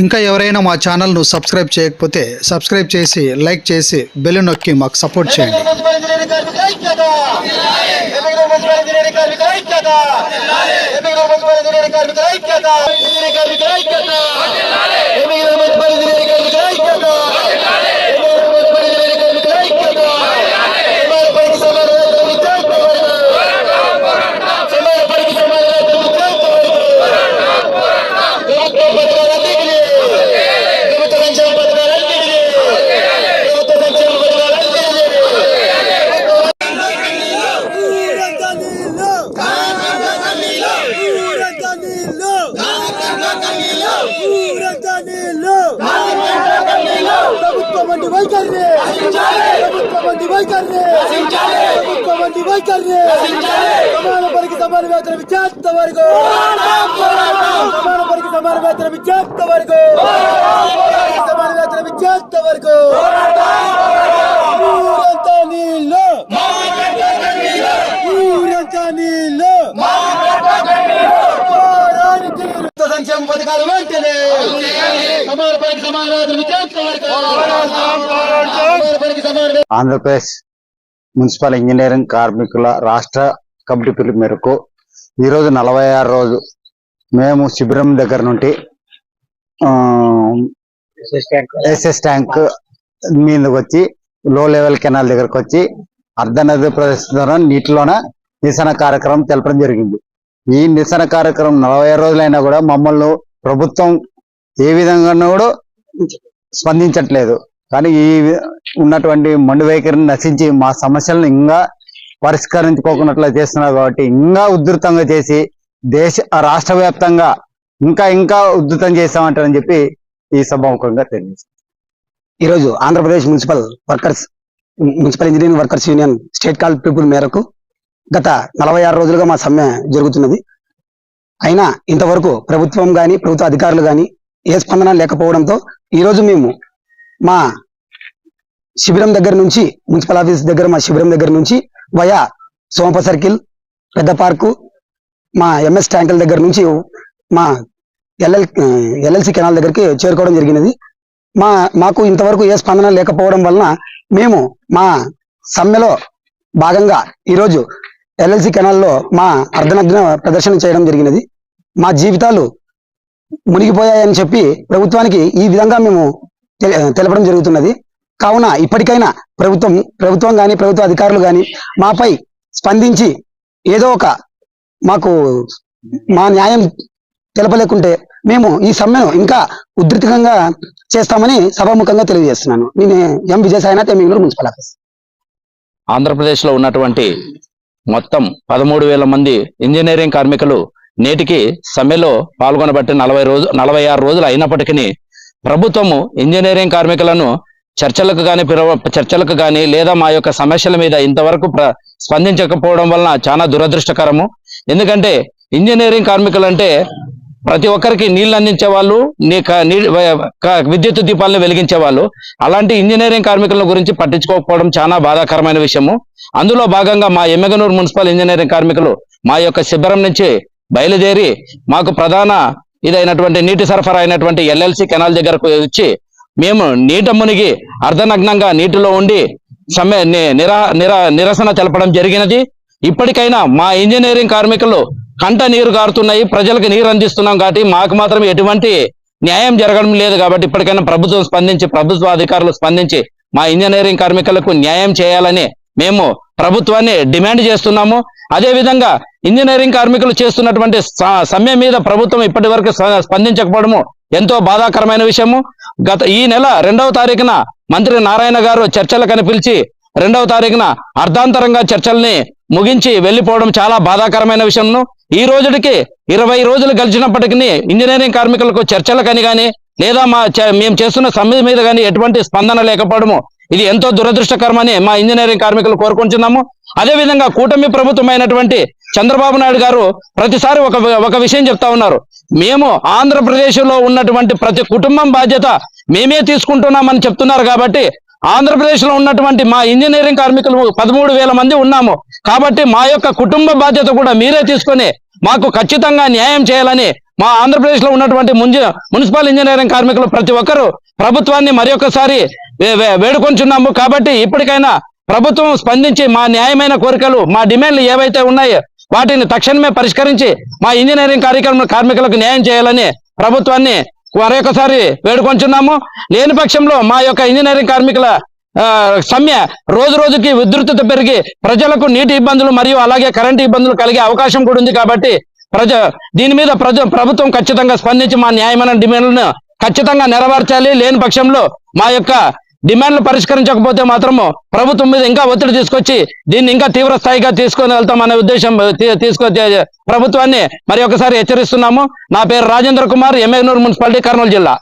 ఇంకా ఎవరైనా మా ఛానల్ను సబ్స్క్రైబ్ చేయకపోతే సబ్స్క్రైబ్ చేసి లైక్ చేసి బెల్ నొక్కి మాకు సపోర్ట్ చేయండి ఐక్యత ప్రభుత్వం వైఖరి ప్రభుత్వం వైఖరి సమాన పనికి సమాన వేతనం విద్యార్థ వరకు! సమాన పనికి సమాన వేతనం విద్యార్థ వరకు! సమాన వేతనం విద్యార్థ వరకు! ఊరంతా నీళ్ళు! ఊరంతా నీళ్ళు. సంక్షేమ పథకాలు వెంటనే! ఆంధ్రప్రదేశ్ మున్సిపల్ ఇంజనీరింగ్ కార్మికుల రాష్ట్ర కమిటీ పిలుపు మేరకు ఈరోజు నలభై ఆరు రోజు మేము శిబిరం దగ్గర నుండి ఎస్ఎస్ ట్యాంక్ మీదకి వచ్చి లో లెవెల్ కెనాల్ దగ్గరకు వచ్చి అర్ధనది ప్రదేశంలో నీటిలోన నిరసన కార్యక్రమం తెలపడం జరిగింది. ఈ నిరసన కార్యక్రమం నలభై ఆరు రోజులైనా కూడా మమ్మల్ని ప్రభుత్వం ఏ విధంగా కూడా స్పందించట్లేదు. కానీ ఈ వి- ఉన్నటువంటి మండు వైఖరిని నశించి మా సమస్యలను ఇంకా పరిష్కరించుకోకున్నట్లు చేస్తున్నారు కాబట్టి ఇంకా ఉధృతంగా చేసి దేశ రాష్ట్ర వ్యాప్తంగా ఇంకా ఇంకా ఉధృతం చేస్తామంటారని చెప్పి ఈ సభాముఖంగా తెలియజేస్తాం ఈరోజు Andhra Pradesh municipal workers municipal engineering workers union state call people మేరకు గత నలభై ఆరు రోజులుగా మా సమ్మె జరుగుతున్నది. అయినా ఇంతవరకు ప్రభుత్వం కానీ ప్రభుత్వ అధికారులు కానీ ఏ స్పందన లేకపోవడంతో ఈ రోజు మేము మా శిబిరం దగ్గర నుంచి మున్సిపల్ ఆఫీస్ దగ్గర మా శిబిరం దగ్గర నుంచి వయా సోమప సర్కిల్ పెద్ద పార్కు మా ఎంఎస్ ట్యాంకుల దగ్గర నుంచి మా ఎల్ఎల్ ఎల్ఎల్సి కెనాల్ దగ్గరికి చేరుకోవడం జరిగినది. మా మాకు ఇంతవరకు ఏ స్పందన లేకపోవడం వలన మేము మా సమ్మెలో భాగంగా ఈరోజు ఎల్ఎల్సి కెనాల్లో మా అర్ధనగ్న ప్రదర్శన చేయడం జరిగినది. మా జీవితాలు మునిగిపోయాయని చెప్పి ప్రభుత్వానికి ఈ విధంగా మేము తెల- తెలపడం జరుగుతున్నది. కావున ఇప్పటికైనా ప్రభుత్వం ప్రభుత్వం కానీ ప్రభుత్వ అధికారులు కానీ మాపై స్పందించి ఏదో ఒక మాకు మా న్యాయం తెలపలేకుంటే మేము ఈ సమ్మెను ఇంకా ఉధృతంగా చేస్తామని సభాముఖంగా తెలియజేస్తున్నాను. నేను M Vijayasainath Emmiganur municipal office ఆంధ్రప్రదేశ్లో ఉన్నటువంటి మొత్తం పదమూడు వేల మంది ఇంజనీరింగ్ కార్మికులు నేటికి సమ్మెలో పాల్గొనబట్టి నలభై రోజు నలభై ఆరు రోజులు అయినప్పటికీ ప్రభుత్వము ఇంజనీరింగ్ కార్మికులను చర్చలకు కానీ పిలవ చర్చలకు కానీ లేదా మా యొక్క సమస్యల మీద ఇంతవరకు స్పందించకపోవడం వలన చాలా దురదృష్టకరము. ఎందుకంటే ఇంజనీరింగ్ కార్మికులు అంటే ప్రతి ఒక్కరికి నీళ్ళు అందించే వాళ్ళు నీ నీ- విద్యుత్ దీపాలను వెలిగించే వాళ్ళు. అలాంటి ఇంజనీరింగ్ కార్మికుల గురించి పట్టించుకోకపోవడం చాలా బాధాకరమైన విషయము. అందులో భాగంగా మా ఎమ్మెగనూరు మున్సిపల్ ఇంజనీరింగ్ కార్మికులు మా యొక్క శిబిరం నుంచి బయలుదేరి మాకు ప్రధాన ఇదైనటువంటి నీటి సరఫరా అయినటువంటి ఎల్ఎల్సి కెనాల్ దగ్గరకు వచ్చి మేము నీట మునిగి అర్ధనగ్నంగా నీటిలో ఉండి సమ్మె నిరా నిరా నిరసన తెలపడం జరిగినది. ఇప్పటికైనా మా ఇంజనీరింగ్ కార్మికులు కంట నీరు కారుతున్నాయి ప్రజలకు నీరు అందిస్తున్నాం కాబట్టి మాకు మాత్రం ఎటువంటి న్యాయం జరగడం లేదు కాబట్టి ఇప్పటికైనా ప్రభుత్వం స్పందించి ప్రభుత్వ అధికారులు స్పందించి మా ఇంజనీరింగ్ కార్మికులకు న్యాయం చేయాలని మేము ప్రభుత్వాన్ని డిమాండ్ చేస్తున్నాము. అదే విధంగా ఇంజనీరింగ్ కార్మికులు చేస్తున్నటువంటి స- సమ్మె మీద ప్రభుత్వం ఇప్పటి వరకు స్పందించకపోవడము ఎంతో బాధాకరమైన విషయము. గత ఈ నెల రెండవ తారీఖున మంత్రి నారాయణ గారు చర్చలు కనిపించి రెండవ తారీఖున అర్ధాంతరంగా చర్చల్ని ముగించి వెళ్ళిపోవడం చాలా బాధాకరమైన విషయంను ఈ రోజుకి ఇరవై రోజులు గడిచినప్పటికీ ఇంజనీరింగ్ కార్మికులకు చర్చలకని గాని లేదా మా మేము చేస్తున్న సమ్మె మీద కానీ ఎటువంటి స్పందన లేకపోవడము ఇది ఎంతో దురదృష్టకరమని మా ఇంజనీరింగ్ కార్మికులు కోరుకుంటున్నాము. అదే విధంగా కూటమి ప్రభుత్వమైనటువంటి చంద్రబాబు నాయుడు గారు ప్రతిసారి ఒక ఒక విషయం చెప్తా ఉన్నారు. మేము ఆంధ్రప్రదేశ్లో ఉన్నటువంటి ప్రతి కుటుంబం బాధ్యత మేమే తీసుకుంటున్నామని చెప్తున్నారు కాబట్టి ఆంధ్రప్రదేశ్లో ఉన్నటువంటి మా ఇంజనీరింగ్ కార్మికులు పదమూడు వేల మంది ఉన్నాము. కాబట్టి మా యొక్క కుటుంబ బాధ్యత కూడా మీరే తీసుకొని మాకు ఖచ్చితంగా న్యాయం చేయాలని మా ఆంధ్రప్రదేశ్లో ఉన్నటువంటి మున్సిపల్ ఇంజనీరింగ్ కార్మికులు ప్రతి ఒక్కరూ ప్రభుత్వాన్ని మరి ఒక్కసారి వేడుకొంచున్నాము కాబట్టి ఇప్పటికైనా ప్రభుత్వం స్పందించి మా న్యాయమైన కోరికలు మా డిమాండ్లు ఏవైతే ఉన్నాయో వాటిని తక్షణమే పరిష్కరించి మా ఇంజనీరింగ్ కార్యక్రమం కార్మికులకు న్యాయం చేయాలని ప్రభుత్వాన్ని మరొకసారి వేడుకొంచున్నాము. లేని పక్షంలో మా యొక్క ఇంజనీరింగ్ కార్మికుల సమ్మె రోజు రోజుకి ఉధృతత పెరిగి ప్రజలకు నీటి ఇబ్బందులు మరియు అలాగే కరెంటు ఇబ్బందులు కలిగే అవకాశం కూడా ఉంది కాబట్టి ప్రజ దీని మీద ప్రజ ప్రభుత్వం ఖచ్చితంగా స్పందించి మా న్యాయమైన డిమాండ్లను ఖచ్చితంగా నెరవేర్చాలి. లేని పక్షంలో మా యొక్క డిమాండ్లు పరిష్కరించకపోతే మాత్రము ప్రభుత్వం మీద ఇంకా ఒత్తిడి తీసుకొచ్చి దీన్ని ఇంకా తీవ్ర స్థాయిగా తీసుకొని వెళ్తామనే ఉద్దేశం తీసుకొ ప్రభుత్వాన్ని మరి ఒకసారి హెచ్చరిస్తున్నాము. నా పేరు రాజేంద్ర కుమార్ ఎమ్మెగ్నూరు మున్సిపాలిటీ కర్నూలు జిల్లా.